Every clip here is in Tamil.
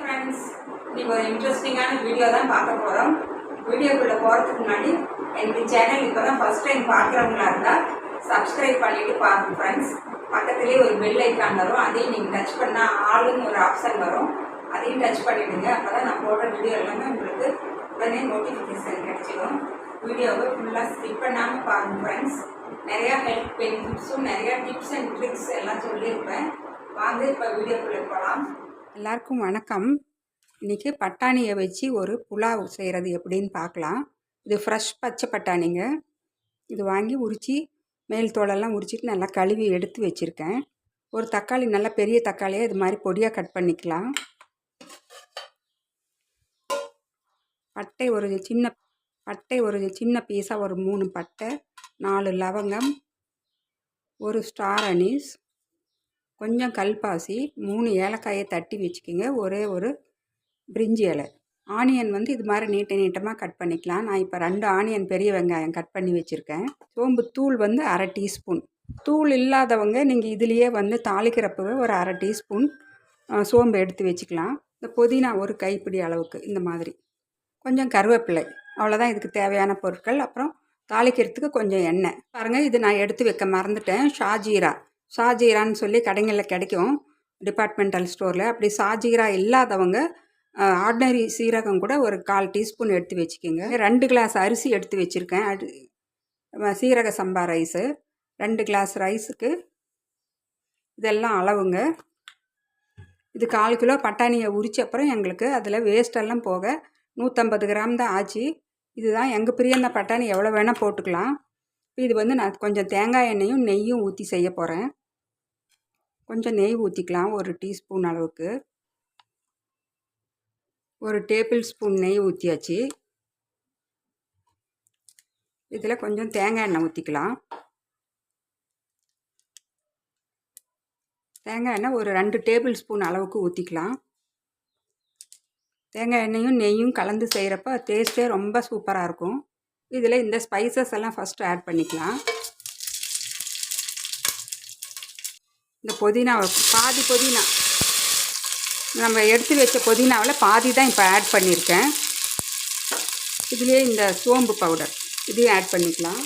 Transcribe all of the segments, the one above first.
ஃப்ரெண்ட்ஸ் இன்னைக்கு ஒரு இன்ட்ரெஸ்டிங்கான வீடியோ தான் பார்க்க போகிறோம் வீடியோக்குள்ளே போகிறதுக்கு முன்னாடி எனக்கு சேனல் இப்போ தான் ஃபஸ்ட் டைம் பார்க்குறவங்களா இருந்தால் சப்ஸ்கிரைப் பண்ணிவிட்டு பாருங்கள் ஃப்ரெண்ட்ஸ் பக்கத்துலேயே ஒரு பெல் ஐக்கான் வரும். அதையும் நீங்கள் டச் பண்ணால் ஆளுன்னு ஒரு ஆப்ஷன் வரும். அதையும் டச் பண்ணிவிடுங்க அப்போ தான் நான் போடுற வீடியோ எல்லாமே உங்களுக்கு உடனே நோட்டிஃபிகேஷன் கிடைச்சிடும் வீடியோவை ஃபுல்லாக ஸ்கிப் பண்ணாமல் பாருங்க ஃப்ரெண்ட்ஸ் நிறையா ஹெல்ப் பெனிஃபிட்ஸும் நிறையா டிப்ஸ் அண்ட் ட்ரிக்ஸ் எல்லாம் சொல்லியிருப்பேன். வாங்க இப்போ வீடியோக்குள்ளே போகலாம் எல்லாருக்கும் வணக்கம். இன்றைக்கி பட்டாணியை வச்சு ஒரு புலாவ் செய்கிறது எப்படின்னு பார்க்கலாம். இது ஃப்ரெஷ் பச்சை பட்டாணிங்க. இது வாங்கி உரித்து மேல் தோலெல்லாம் உரிச்சிட்டு நல்லா கழுவி எடுத்து வச்சுருக்கேன். ஒரு தக்காளி நல்லா பெரிய தக்காளியை இது மாதிரி பொடியாக கட் பண்ணிக்கலாம். பட்டை ஒரு சின்ன பட்டை ஒரு சின்ன பீஸாக ஒரு மூணு பட்டை நாலு லவங்கம் ஒரு ஸ்டார் அனீஸ் கொஞ்சம் கல்பாசி மூணு ஏலக்காயை தட்டி வச்சுக்கோங்க. ஒரே ஒரு பிரிஞ்சி இலை. ஆனியன் வந்து இது மாதிரி நீட்ட நீட்டமாக கட் பண்ணிக்கலாம். நான் இப்போ ரெண்டு ஆனியன் பெரிய வெங்காயம் கட் பண்ணி வச்சுருக்கேன். சோம்பு தூள் வந்து அரை டீஸ்பூன். தூள் இல்லாதவங்க நீங்கள் இதுலேயே வந்து தாளிக்கிறப்பவே ஒரு அரை டீஸ்பூன் சோம்பு எடுத்து வச்சுக்கலாம். இந்த புதினா ஒரு கைப்பிடி அளவுக்கு இந்த மாதிரி. கொஞ்சம் கருவேப்பிலை. அவ்வளோதான் இதுக்கு தேவையான பொருட்கள். அப்புறம் தாளிக்கிறதுக்கு கொஞ்சம் எண்ணெய். பாருங்கள் இது நான் எடுத்து வைக்க மறந்துட்டேன். ஷாஜீரா. ஷாஜீரான்னு சொல்லி கடைகளில் கிடைக்கும். டிபார்ட்மெண்டல் ஸ்டோரில் அப்படி ஷாஜீரா இல்லாதவங்க ஆர்டினரி சீரகம் கூட ஒரு கால் டீஸ்பூன் எடுத்து வச்சுக்கோங்க. ரெண்டு கிளாஸ் அரிசி எடுத்து வச்சுருக்கேன். அது சீரக சம்பா ரைஸு ரெண்டு கிளாஸ் ரைஸுக்கு இதெல்லாம் அளவுங்க. இது கால் கிலோ பட்டாணியை உரிச்ச அப்புறம் எங்களுக்கு அதில் வேஸ்டெல்லாம் போக நூற்றம்பது கிராம் தான் ஆச்சு. இதுதான் எங்கள் பிரியந்த பட்டாணி எவ்வளோ வேணால் போட்டுக்கலாம். இது வந்து நான் கொஞ்சம் தேங்காய் எண்ணெயும் நெய்யும் ஊற்றி செய்ய போகிறேன் கொஞ்சம் நெய் ஊற்றிக்கலாம் ஒரு டீஸ்பூன் அளவுக்கு. ஒரு டேபிள் ஸ்பூன் நெய் ஊற்றியாச்சு இதில் கொஞ்சம் தேங்காய் எண்ணெய் ஊற்றிக்கலாம் தேங்காய் எண்ணெய் ஒரு ரெண்டு டேபிள் ஸ்பூன் அளவுக்கு ஊற்றிக்கலாம் தேங்காய் எண்ணெயும் நெய்யும் கலந்து செய்கிறப்ப டேஸ்ட்டே ரொம்ப சூப்பராக இருக்கும். இதில் இந்த ஸ்பைசஸ் எல்லாம் ஃபஸ்ட்டு ஆட் பண்ணிக்கலாம். இந்த புதினாவை பாதி புதினா. நம்ம எடுத்து வச்ச புதினாவில் பாதி தான் இப்போ ஆட் பண்ணியிருக்கேன். இதுலேயே இந்த சோம்பு பவுடர் இதையும் ஆட் பண்ணிக்கலாம்.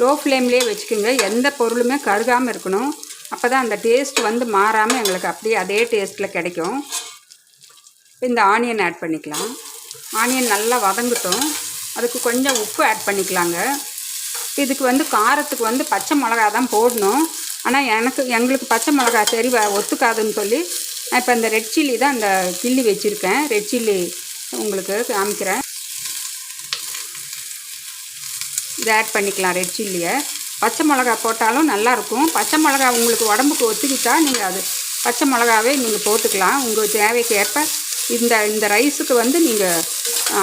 லோ ஃப்ளேம்லேயே வச்சுக்கோங்க. எந்த பொருளுமே கருகாமல் இருக்கணும். அப்போ தான் அந்த டேஸ்ட் வந்து மாறாமல் எங்களுக்கு அப்படியே அதே டேஸ்ட்டில் கிடைக்கும். இந்த ஆனியன் ஆட் பண்ணிக்கலாம். ஆனியன் நல்லா வதங்கட்டும். அதுக்கு கொஞ்சம் உப்பு ஆட் பண்ணிக்கலாங்க. இதுக்கு வந்து காரத்துக்கு வந்து பச்சை மிளகா தான் போடணும். ஆனால் எனக்கு எங்களுக்கு பச்சை மிளகா சரி வ- ஒத்துக்காதுன்னு சொல்லி நான் இப்போ இந்த ரெட் சில்லி தான் இந்த கிள்ளி வச்சுருக்கேன். ரெட் சில்லி உங்களுக்கு காமிக்கிறேன். இதை ஆட் பண்ணிக்கலாம் ரெட் சில்லியை பச்சை மிளகா போட்டாலும் நல்லாயிருக்கும் பச்சை மிளகா உங்களுக்கு உடம்புக்கு ஒத்துக்கிட்டா நீங்கள் அது பச்சை மிளகாவே நீங்கள் போட்டுக்கலாம். உங்கள் தேவைக்கு ஏற்ப இந்த இந்த ரைஸுக்கு வந்து நீங்கள்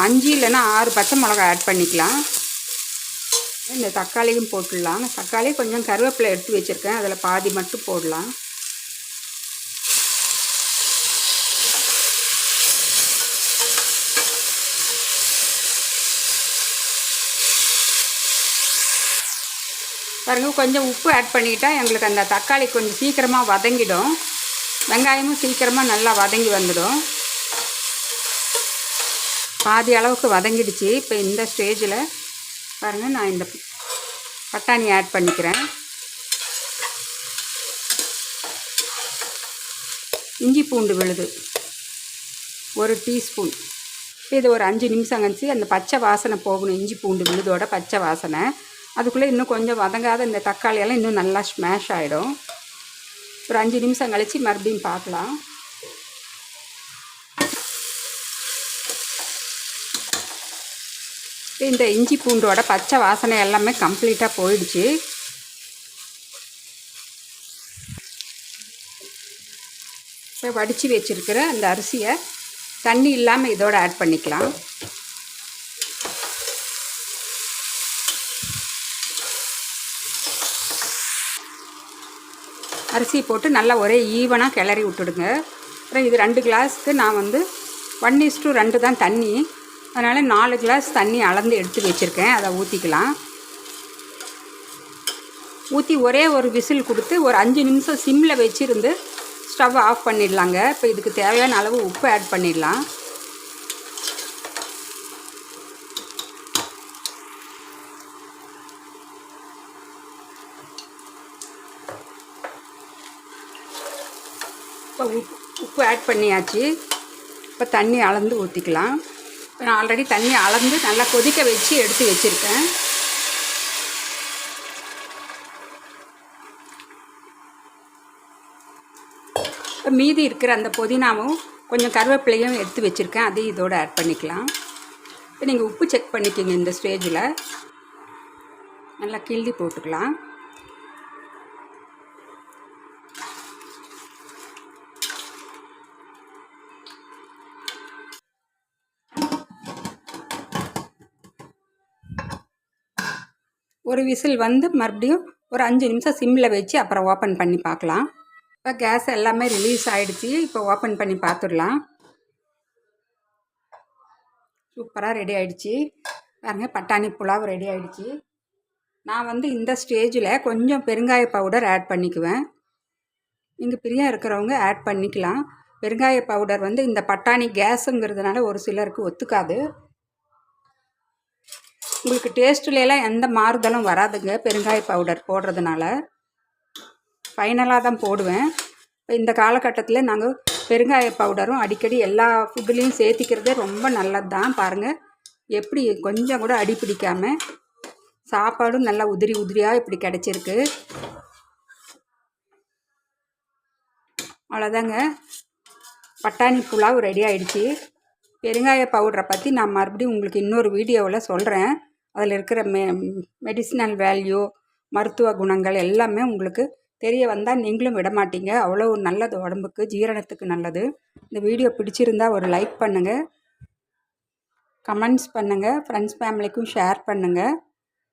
அஞ்சு இல்லைன்னா ஆறு பச்சை மிளகா ஆட் பண்ணிக்கலாம். இந்த தக்காளியும் போட்டுடலாம். தக்காளி கொஞ்சம் கருவேப்பிலை எடுத்து வச்சுருக்கேன். அதில் பாதி மட்டும் போடலாம். பாருங்க கொஞ்சம் உப்பு ஆட் பண்ணிக்கிட்டால் எங்களுக்கு அந்த தக்காளி கொஞ்சம் சீக்கிரமாக வதங்கிடும். வெங்காயமும் சீக்கிரமாக நல்லா வதங்கி வந்துடும். பாதி அளவுக்கு வதங்கிடுச்சு. இப்போ இந்த ஸ்டேஜில் பாருங்கள் நான் இந்த பட்டாணி ஆட் பண்ணிக்கிறேன். இஞ்சி பூண்டு விழுது. ஒரு டீஸ்பூன் இது ஒரு அஞ்சு நிமிஷம் கழிச்சு அந்த பச்சை வாசனை போகணும் இஞ்சி பூண்டு விழுதோட பச்சை வாசனை. அதுக்குள்ளே இன்னும் கொஞ்சம் வதங்காத இந்த தக்காளியெல்லாம் இன்னும் நல்லா ஸ்மாஷ் ஆகிடும் ஒரு அஞ்சு நிமிஷம் கழித்து மறுபடியும் பார்க்கலாம். இந்த இஞ்சி பூண்டோட பச்சை வாசனை எல்லாமே கம்ப்ளீட்டாக போயிடுச்சு. இப்போ வடித்து வச்சுருக்கிற அந்த அரிசியை தண்ணி இல்லாமல் இதோட ஆட் பண்ணிக்கலாம். அரிசி போட்டு நல்லா ஒரே ஈவனாக கிளறி விட்டுடுங்க. அப்புறம் இது ரெண்டு கிளாஸ்க்கு நான் வந்து ஒன் இஸ் டூ ரெண்டு தான் தண்ணி. அதனால் நாலு கிளாஸ் தண்ணி அளந்து எடுத்து வச்சுருக்கேன். அதை ஊற்றிக்கலாம் ஊற்றி ஒரே ஒரு விசில் கொடுத்து ஒரு அஞ்சு நிமிஷம் சிம்மில் வச்சுருந்து ஸ்டவ் ஆஃப் பண்ணிடலாங்க. இப்போ இதுக்கு தேவையான அளவு உப்பு ஆட் பண்ணிடலாம். இப்போ உப்பு உப்பு ஆட் பண்ணியாச்சு. இப்போ தண்ணி அளந்து ஊற்றிக்கலாம் இப்போ நான் ஆல்ரெடி தண்ணி அளந்து நல்லா கொதிக்க வச்சு எடுத்து வச்சுருக்கேன். இப்போ மீதி இருக்கிற அந்த புதினாவும் கொஞ்சம் கருவேப்பிலையும் எடுத்து வச்சுருக்கேன். அதையும் இதோடு ஆட் பண்ணிக்கலாம். இப்போ நீங்கள் உப்பு செக் பண்ணிக்கோங்க இந்த ஸ்டேஜில் நல்லா கிள்ளி போட்டுக்கலாம். ஒரு விசில் வந்து மறுபடியும் ஒரு அஞ்சு நிமிஷம் சிம்மில் வச்சு அப்புறம் ஓப்பன் பண்ணி பார்க்கலாம். இப்போ கேஸ் எல்லாமே ரிலீஸ் ஆகிடுச்சு இப்போ ஓப்பன் பண்ணி பார்த்துடலாம். சூப்பராக ரெடி ஆகிடுச்சு பாருங்க பட்டாணி புலாவ் ரெடி ஆகிடுச்சு நான் வந்து இந்த ஸ்டேஜில் கொஞ்சம் பெருங்காய பவுடர் ஆட் பண்ணிக்குவேன். நீங்கள் பிரியா இருக்கிறவங்க ஆட் பண்ணிக்கலாம். பெருங்காய பவுடர் வந்து இந்த பட்டாணி கேஸுங்கிறதுனால ஒரு சிலருக்கு ஒத்துக்காது. உங்களுக்கு டேஸ்ட்லாம் எந்த மாறுதலும் வராதுங்க. பெருங்காய பவுடர் போடுறதுனால. ஃபைனலாக தான் போடுவேன். இப்போ இந்த காலகட்டத்தில் நாங்கள் பெருங்காய பவுடரும் அடிக்கடி எல்லா ஃபுட்டுலேயும் சேர்த்திக்கிறதே ரொம்ப நல்லது தான் பாருங்கள் எப்படி கொஞ்சம் கூட அடி பிடிக்காமல் சாப்பாடும் நல்லா உதிரி உதிரியாக இப்படி கிடச்சிருக்கு. அவ்வளோதாங்க பட்டாணி புலாவ் ரெடி ஆகிடுச்சி பெருங்காய பவுடரை பற்றி நான் மறுபடியும் உங்களுக்கு இன்னொரு வீடியோவில் சொல்கிறேன் அதில் இருக்கிற மெ மெடிசினல் வேல்யூ மருத்துவ குணங்கள் எல்லாமே உங்களுக்கு தெரிய வந்தால் நீங்களும் விட மாட்டீங்க அவ்வளோ நல்லது உடம்புக்கு ஜீரணத்துக்கு நல்லது. இந்த வீடியோ பிடிச்சிருந்தா ஒரு லைக் பண்ணுங்கள் கமெண்ட்ஸ் பண்ணுங்கள் ஃப்ரெண்ட்ஸ் ஃபேமிலிக்கும் ஷேர் பண்ணுங்கள்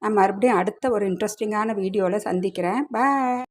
நான் மறுபடியும் அடுத்த ஒரு இன்ட்ரெஸ்டிங்கான வீடியோவில் சந்திக்கிறேன். பாய்